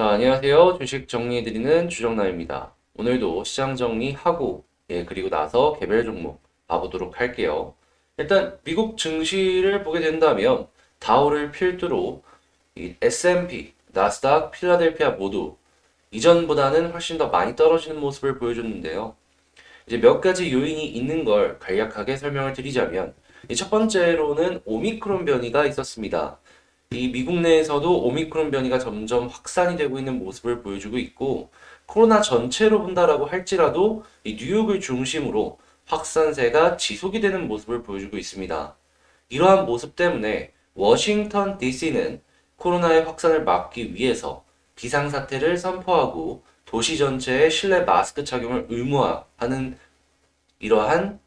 자, 안녕하세요. 주식 정리해드리는 주정남입니다. 오늘도 시장 정리하고, 예, 그리고 나서 개별 종목 봐보도록 할게요. 일단, 미국 증시를 보게 된다면, 다우를 필두로 이 S&P, 나스닥, 필라델피아 모두 이전보다는 훨씬 더 많이 떨어지는 모습을 보여줬는데요. 이제 몇 가지 요인이 있는 걸 간략하게 설명을 드리자면, 이첫 번째로는 오미크론 변이가 있었습니다. 이 미국 내에서도 오미크론 변이가 점점 확산이 되고 있는 모습을 보여주고 있고 코로나 전체로 본다라고 할지라도 이 뉴욕을 중심으로 확산세가 지속이 되는 모습을 보여주고 있습니다. 이러한 모습 때문에 워싱턴 DC는 코로나의 확산을 막기 위해서 비상사태를 선포하고 도시 전체에 실내 마스크 착용을 의무화하는 이러한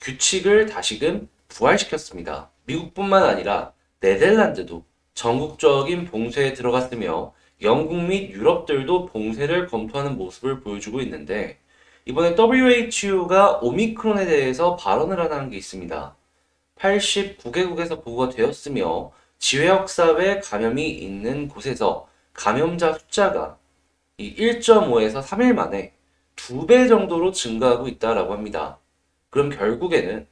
규칙을 다시금 부활시켰습니다. 미국뿐만 아니라 네덜란드도 전국적인 봉쇄에 들어갔으며 영국 및 유럽들도 봉쇄를 검토하는 모습을 보여주고 있는데 이번에 WHO가 오미크론에 대해서 발언을 하는 게 있습니다. 89개국에서 보고가 되었으며 지회역 사회 감염이 있는 곳에서 감염자 숫자가 이 1.5에서 3일 만에 2배 정도로 증가하고 있다라고 합니다. 그럼 결국에는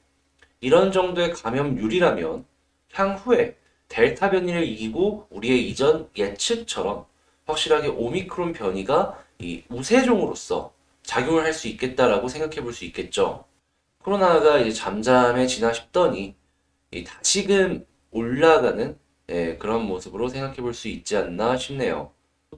이런 정도의 감염률이라면 향후에 델타 변이를 이기고 우리의 이전 예측처럼 확실하게 오미크론 변이가 이 우세종으로서 작용을 할 수 있겠다라고 생각해 볼 수 있겠죠. 코로나가 이제 잠잠해지나 싶더니 이 다시금 올라가는 예, 그런 모습으로 생각해 볼 수 있지 않나 싶네요.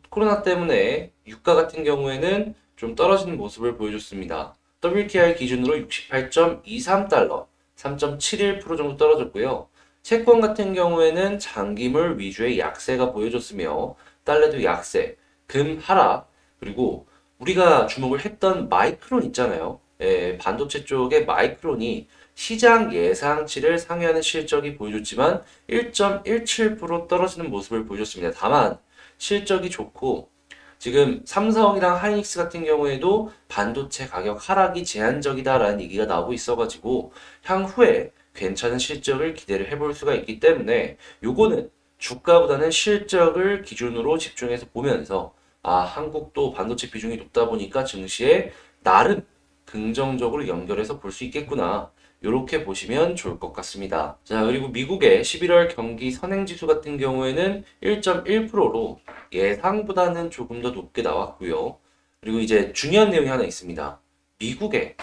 코로나 때문에 유가 같은 경우에는 좀 떨어지는 모습을 보여줬습니다. WTI 기준으로 68.23달러, 3.71% 정도 떨어졌고요. 채권 같은 경우에는 장기물 위주의 약세가 보여줬으며 달러도 약세, 금 하락, 그리고 우리가 주목을 했던 마이크론 있잖아요. 예, 반도체 쪽의 마이크론이 시장 예상치를 상회하는 실적이 보여줬지만 1.17% 떨어지는 모습을 보여줬습니다. 다만 실적이 좋고 지금 삼성이랑 하이닉스 같은 경우에도 반도체 가격 하락이 제한적이다라는 얘기가 나오고 있어가지고 향후에 괜찮은 실적을 기대를 해볼 수가 있기 때문에 요거는 주가보다는 실적을 기준으로 집중해서 보면서 아 한국도 반도체 비중이 높다 보니까 증시에 나름 긍정적으로 연결해서 볼 수 있겠구나 이렇게 보시면 좋을 것 같습니다. 자 그리고 미국의 11월 경기 선행지수 같은 경우에는 1.1%로 예상보다는 조금 더 높게 나왔고요. 그리고 이제 중요한 내용이 하나 있습니다. 미국의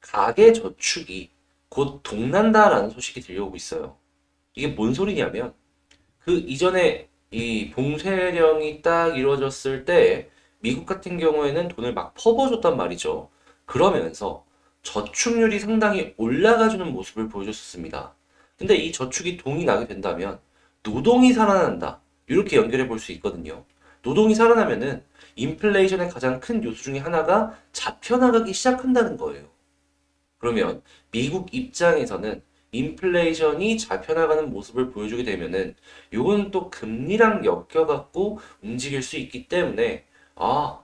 가계 저축이 곧 동난다라는 소식이 들려오고 있어요. 이게 뭔 소리냐면 그 이전에 이 봉쇄령이 딱 이루어졌을 때 미국 같은 경우에는 돈을 막 퍼부어줬단 말이죠. 그러면서 저축률이 상당히 올라가주는 모습을 보여줬었습니다. 근데 이 저축이 동이 나게 된다면 노동이 살아난다. 이렇게 연결해 볼 수 있거든요. 노동이 살아나면은 인플레이션의 가장 큰 요소 중에 하나가 잡혀나가기 시작한다는 거예요. 그러면 미국 입장에서는 인플레이션이 잡혀나가는 모습을 보여주게 되면은 요건 또 금리랑 엮여갖고 움직일 수 있기 때문에 아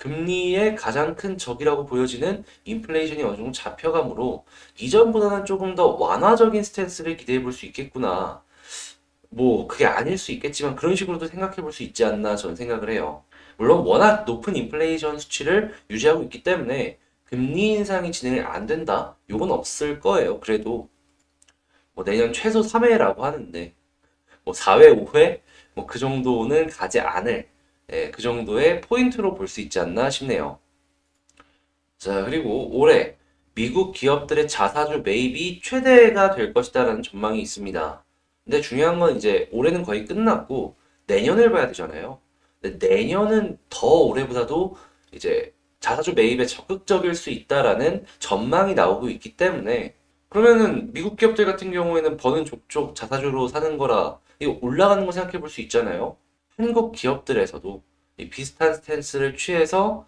금리의 가장 큰 적이라고 보여지는 인플레이션이 어느 정도 잡혀가므로 이전보다는 조금 더 완화적인 스탠스를 기대해 볼 수 있겠구나. 뭐 그게 아닐 수 있겠지만 그런 식으로도 생각해 볼 수 있지 않나 저는 생각을 해요. 물론 워낙 높은 인플레이션 수치를 유지하고 있기 때문에 금리 인상이 진행이 안 된다? 요건 없을 거예요. 그래도 뭐 내년 최소 3회라고 하는데 뭐 4회, 5회 뭐 그 정도는 가지 않을 예, 그 정도의 포인트로 볼 수 있지 않나 싶네요. 자, 그리고 올해 미국 기업들의 자사주 매입이 최대가 될 것이다라는 전망이 있습니다. 근데 중요한 건 이제 올해는 거의 끝났고 내년을 봐야 되잖아요. 근데 내년은 더 올해보다도 이제 자사주 매입에 적극적일 수 있다라는 전망이 나오고 있기 때문에 그러면은 미국 기업들 같은 경우에는 버는 족족 자사주로 사는 거라 이거 올라가는 거 생각해 볼 수 있잖아요. 한국 기업들에서도 이 비슷한 스탠스를 취해서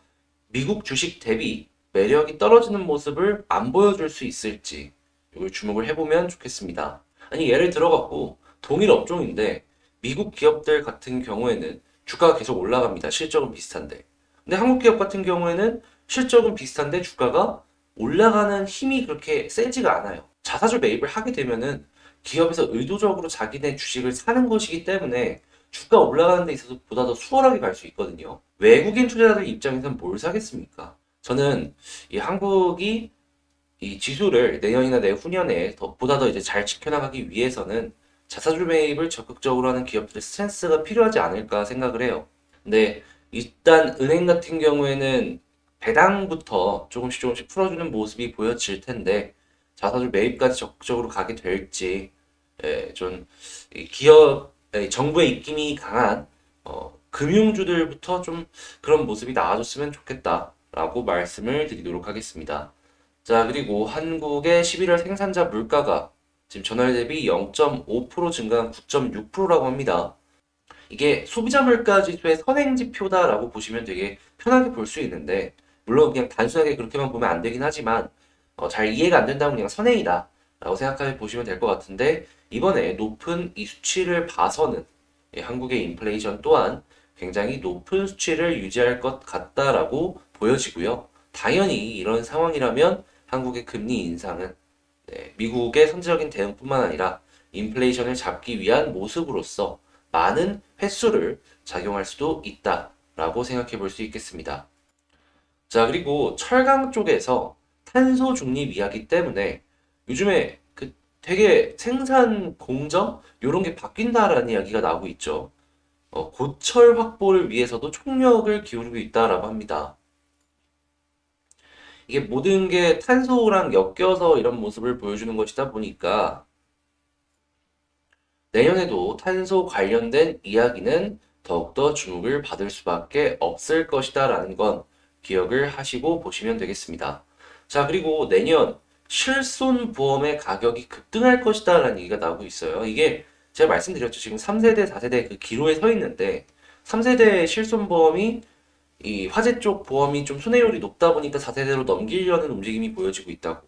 미국 주식 대비 매력이 떨어지는 모습을 안 보여줄 수 있을지 이걸 주목을 해보면 좋겠습니다. 아니 예를 들어갖고 동일 업종인데 미국 기업들 같은 경우에는 주가가 계속 올라갑니다. 실적은 비슷한데. 근데 한국 기업 같은 경우에는 실적은 비슷한데 주가가 올라가는 힘이 그렇게 세지가 않아요. 자사주 매입을 하게 되면은 기업에서 의도적으로 자기네 주식을 사는 것이기 때문에 주가 올라가는 데 있어서 보다 더 수월하게 갈 수 있거든요. 외국인 투자자들 입장에서는 뭘 사겠습니까? 저는 이 한국이 이 지수를 내년이나 내후년에 더, 보다 더 이제 잘 지켜나가기 위해서는 자사주 매입을 적극적으로 하는 기업들의 스탠스가 필요하지 않을까 생각을 해요. 근데 일단 은행 같은 경우에는 배당부터 조금씩 조금씩 풀어주는 모습이 보여질 텐데 자사주 매입까지 적극적으로 가게 될지 예, 좀이 기업 예, 정부의 입김이 강한 어, 금융주들부터 좀 그런 모습이 나와줬으면 좋겠다라고 말씀을 드리도록 하겠습니다. 자, 그리고 한국의 11월 생산자 물가가 지금 전월 대비 0.5% 증가한 9.6%라고 합니다. 이게 소비자 물가 지수의 선행 지표다라고 보시면 되게 편하게 볼 수 있는데, 물론 그냥 단순하게 그렇게만 보면 안 되긴 하지만, 어, 잘 이해가 안 된다면 그냥 선행이다 라고 생각해 보시면 될 것 같은데, 이번에 높은 이 수치를 봐서는 예, 한국의 인플레이션 또한 굉장히 높은 수치를 유지할 것 같다라고 보여지고요. 당연히 이런 상황이라면 한국의 금리 인상은 네, 미국의 선제적인 대응뿐만 아니라 인플레이션을 잡기 위한 모습으로서 많은 횟수를 작용할 수도 있다라고 생각해 볼 수 있겠습니다. 자, 그리고 철강 쪽에서 탄소 중립 이야기 때문에 요즘에 그 되게 생산 공정 이런 게 바뀐다라는 이야기가 나오고 있죠. 어, 고철 확보를 위해서도 총력을 기울이고 있다라고 합니다. 이게 모든 게 탄소랑 엮여서 이런 모습을 보여주는 것이다 보니까 내년에도 탄소 관련된 이야기는 더욱더 주목을 받을 수밖에 없을 것이다 라는 건 기억을 하시고 보시면 되겠습니다. 자, 그리고 내년 실손 보험의 가격이 급등할 것이다 라는 얘기가 나오고 있어요. 이게 제가 말씀드렸죠. 지금 3세대, 4세대 그 기로에 서 있는데 3세대 실손 보험이 이 화재 쪽 보험이 좀 손해율이 높다 보니까 4세대로 넘기려는 움직임이 보여지고 있다고.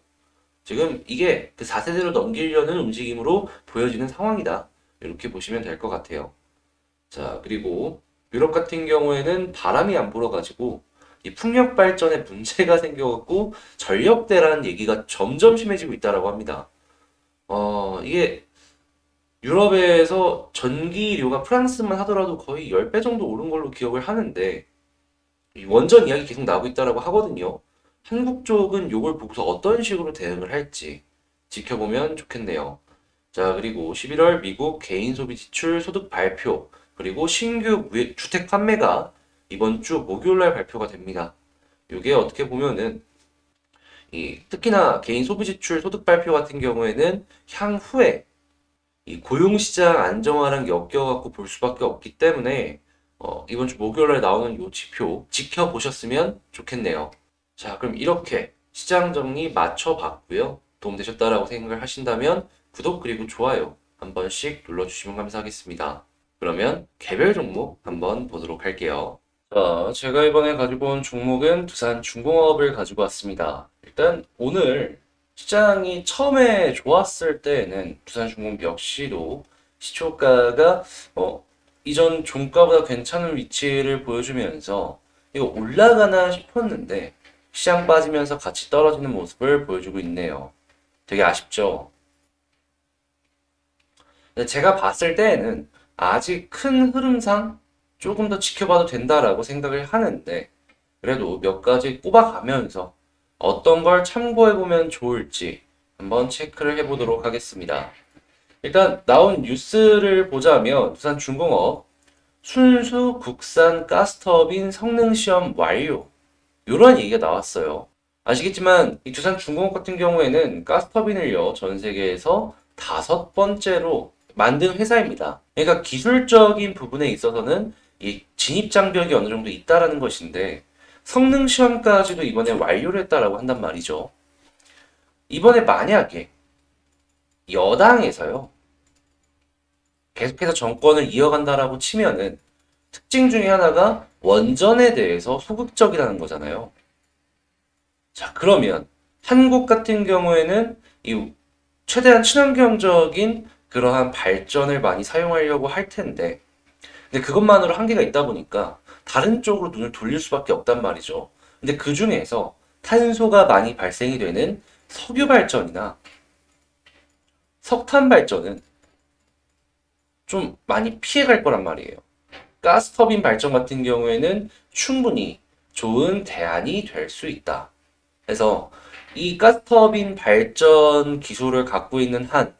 지금 이게 그 4세대로 넘기려는 움직임으로 보여지는 상황이다. 이렇게 보시면 될 것 같아요. 자, 그리고 유럽 같은 경우에는 바람이 안 불어가지고 이 풍력 발전에 문제가 생겨갖고 전력대라는 얘기가 점점 심해지고 있다라고 합니다. 어, 이게 유럽에서 전기료가 프랑스만 하더라도 거의 10배 정도 오른 걸로 기억을 하는데 이 원전 이야기 계속 나오고 있다라고 하거든요. 한국 쪽은 이걸 보고서 어떤 식으로 대응을 할지 지켜보면 좋겠네요. 자, 그리고 11월 미국 개인 소비 지출 소득 발표, 그리고 신규 주택 판매가 이번 주 목요일 날 발표가 됩니다. 이게 어떻게 보면은 이 특히나 개인 소비 지출 소득 발표 같은 경우에는 향후에 이 고용 시장 안정화랑 엮여 갖고 볼 수밖에 없기 때문에 어, 이번 주 목요일 날 나오는 이 지표 지켜보셨으면 좋겠네요. 자, 그럼 이렇게 시장 정리 맞춰봤고요. 도움 되셨다라고 생각을 하신다면 구독 그리고 좋아요 한 번씩 눌러주시면 감사하겠습니다. 그러면 개별 종목 한번 보도록 할게요. 자, 제가 이번에 가지고 온 종목은 두산 중공업을 가지고 왔습니다. 일단 오늘 시장이 처음에 좋았을 때에는 두산 중공업 역시도 시초가가 어, 이전 종가보다 괜찮은 위치를 보여주면서 이거 올라가나 싶었는데 시장 빠지면서 같이 떨어지는 모습을 보여주고 있네요. 되게 아쉽죠? 제가 봤을 때에는 아직 큰 흐름상 조금 더 지켜봐도 된다라고 생각을 하는데 그래도 몇 가지 꼽아가면서 어떤 걸 참고해보면 좋을지 한번 체크를 해보도록 하겠습니다. 일단 나온 뉴스를 보자면 두산 중공업 순수 국산 가스터빈 성능 시험 완료 이런 얘기가 나왔어요. 아시겠지만 이 두산 중공업 같은 경우에는 가스터빈을요 전 세계에서 다섯 번째로 만든 회사입니다. 그러니까 기술적인 부분에 있어서는 이 진입 장벽이 어느 정도 있다라는 것인데 성능 시험까지도 이번에 완료를 했다라고 한단 말이죠. 이번에 만약에 여당에서요 계속해서 정권을 이어간다라고 치면은 특징 중에 하나가 원전에 대해서 소극적이라는 거잖아요. 자, 그러면 한국 같은 경우에는 이 최대한 친환경적인 그러한 발전을 많이 사용하려고 할 텐데, 근데 그것만으로 한계가 있다 보니까 다른 쪽으로 눈을 돌릴 수밖에 없단 말이죠. 근데 그 중에서 탄소가 많이 발생이 되는 석유 발전이나 석탄 발전은 좀 많이 피해갈 거란 말이에요. 가스 터빈 발전 같은 경우에는 충분히 좋은 대안이 될 수 있다. 그래서 이 가스 터빈 발전 기술을 갖고 있는 한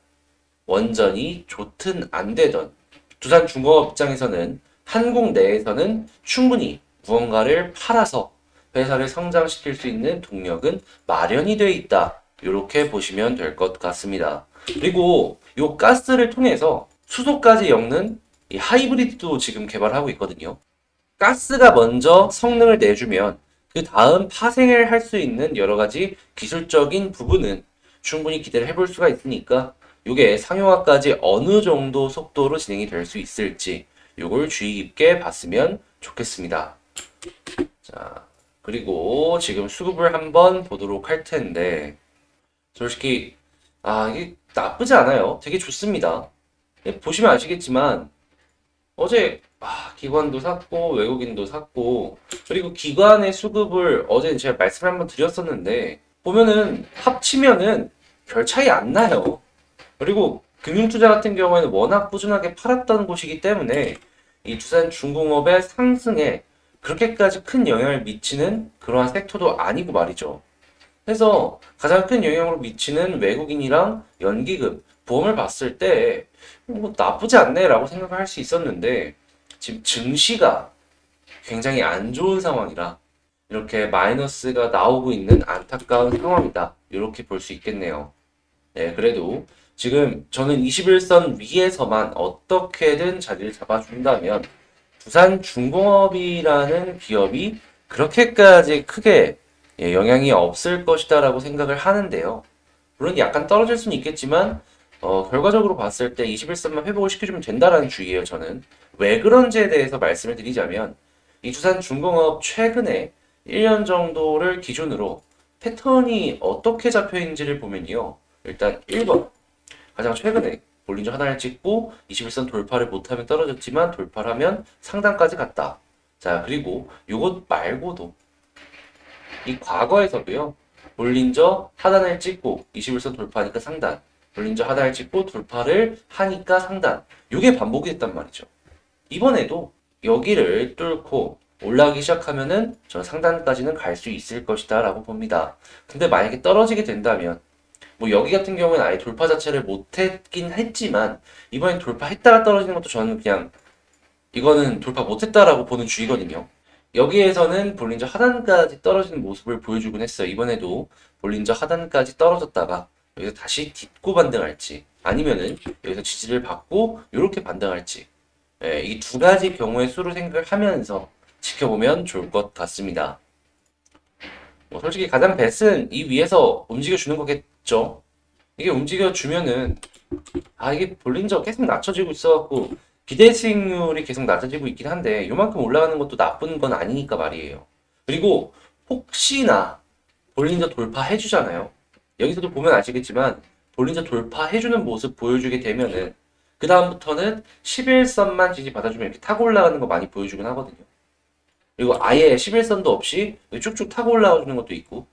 원전이 좋든 안 되든 두산 중공업 입장에서는 한국 내에서는 충분히 무언가를 팔아서 회사를 성장시킬 수 있는 동력은 마련이 되어 있다. 이렇게 보시면 될 것 같습니다. 그리고 이 가스를 통해서 수소까지 엮는 이 하이브리드도 지금 개발하고 있거든요. 가스가 먼저 성능을 내주면 그 다음 파생을 할 수 있는 여러 가지 기술적인 부분은 충분히 기대를 해볼 수가 있으니까 이게 상용화까지 어느 정도 속도로 진행이 될 수 있을지 이걸 주의 깊게 봤으면 좋겠습니다. 자, 그리고 지금 수급을 한번 보도록 할 텐데 솔직히 아 이게 나쁘지 않아요. 되게 좋습니다. 예, 보시면 아시겠지만 어제 아, 기관도 샀고 외국인도 샀고 그리고 기관의 수급을 어제 제가 말씀을 한번 드렸었는데 보면은 합치면은 별 차이 안 나요. 그리고 금융투자 같은 경우에는 워낙 꾸준하게 팔았던 곳이기 때문에 이 두산 중공업의 상승에 그렇게까지 큰 영향을 미치는 그러한 섹터도 아니고 말이죠. 그래서 가장 큰 영향으로 미치는 외국인이랑 연기금, 보험을 봤을 때 뭐 나쁘지 않네라고 생각을 할 수 있었는데 지금 증시가 굉장히 안 좋은 상황이라 이렇게 마이너스가 나오고 있는 안타까운 상황이다. 이렇게 볼 수 있겠네요. 네, 그래도 지금 저는 21선 위에서만 어떻게든 자리를 잡아준다면 두산중공업이라는 기업이 그렇게까지 크게 예, 영향이 없을 것이다라고 생각을 하는데요. 물론 약간 떨어질 수는 있겠지만 어, 결과적으로 봤을 때 21선만 회복을 시켜주면 된다라는 주의예요, 저는. 왜 그런지에 대해서 말씀을 드리자면 이 두산 중공업 최근에 1년 정도를 기준으로 패턴이 어떻게 잡혀 있는지를 보면요. 일단 1번 가장 최근에 볼린저 하나를 찍고 21선 돌파를 못하면 떨어졌지만 돌파를 하면 상단까지 갔다. 자, 그리고 이것 말고도 이 과거에서도요. 볼린저 하단을 찍고 21선 돌파하니까 상단. 볼린저 하단을 찍고 돌파를 하니까 상단. 이게 반복이 됐단 말이죠. 이번에도 여기를 뚫고 올라가기 시작하면은 저는 상단까지는 갈 수 있을 것이다 라고 봅니다. 근데 만약에 떨어지게 된다면 뭐 여기 같은 경우에는 아예 돌파 자체를 못했긴 했지만 이번엔 돌파했다가 떨어지는 것도 저는 그냥 이거는 돌파 못했다라고 보는 주의거든요. 여기에서는 볼린저 하단까지 떨어지는 모습을 보여주곤 했어요. 이번에도 볼린저 하단까지 떨어졌다가 여기서 다시 딛고 반등할지 아니면은 여기서 지지를 받고 이렇게 반등할지 예, 이두 가지 경우의 수를 생각을 하면서 지켜보면 좋을 것 같습니다. 뭐 솔직히 가장 베스트는 이 위에서 움직여주는 거겠 죠. 이게 움직여주면은 아 이게 볼린저 계속 낮춰지고 있어갖고 기대 수익률이 계속 낮아지고 있긴 한데 요만큼 올라가는 것도 나쁜 건 아니니까 말이에요. 그리고 혹시나 볼린저 돌파해주잖아요. 여기서도 보면 아시겠지만 볼린저 돌파해주는 모습 보여주게 되면은 그 다음부터는 11선만 지지 받아주면 이렇게 타고 올라가는 거 많이 보여주긴 하거든요. 그리고 아예 11선도 없이 쭉쭉 타고 올라가주는 것도 있고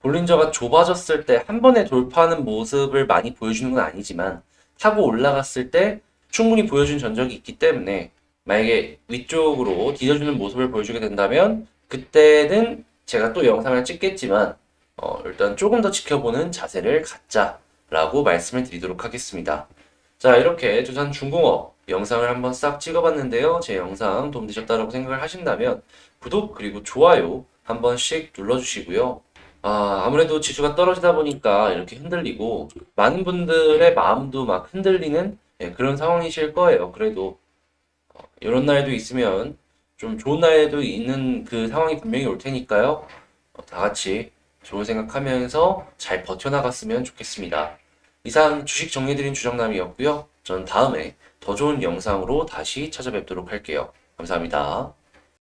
볼린저가 좁아졌을 때 한 번에 돌파하는 모습을 많이 보여주는 건 아니지만 타고 올라갔을 때 충분히 보여준 전적이 있기 때문에 만약에 위쪽으로 뒤져주는 모습을 보여주게 된다면 그때는 제가 또 영상을 찍겠지만 어, 일단 조금 더 지켜보는 자세를 갖자라고 말씀을 드리도록 하겠습니다. 자 이렇게 두산 중공업 영상을 한번 싹 찍어봤는데요. 제 영상 도움되셨다고 생각을 하신다면 구독 그리고 좋아요 한 번씩 눌러주시고요. 아, 아무래도 지수가 떨어지다 보니까 이렇게 흔들리고 많은 분들의 마음도 막 흔들리는 예, 그런 상황이실 거예요. 그래도 어, 이런 날도 있으면 좀 좋은 날도 있는 그 상황이 분명히 올 테니까요. 어, 다 같이 좋은 생각하면서 잘 버텨나갔으면 좋겠습니다. 이상 주식 정리드린 주정남이었고요. 전 다음에 더 좋은 영상으로 다시 찾아뵙도록 할게요. 감사합니다.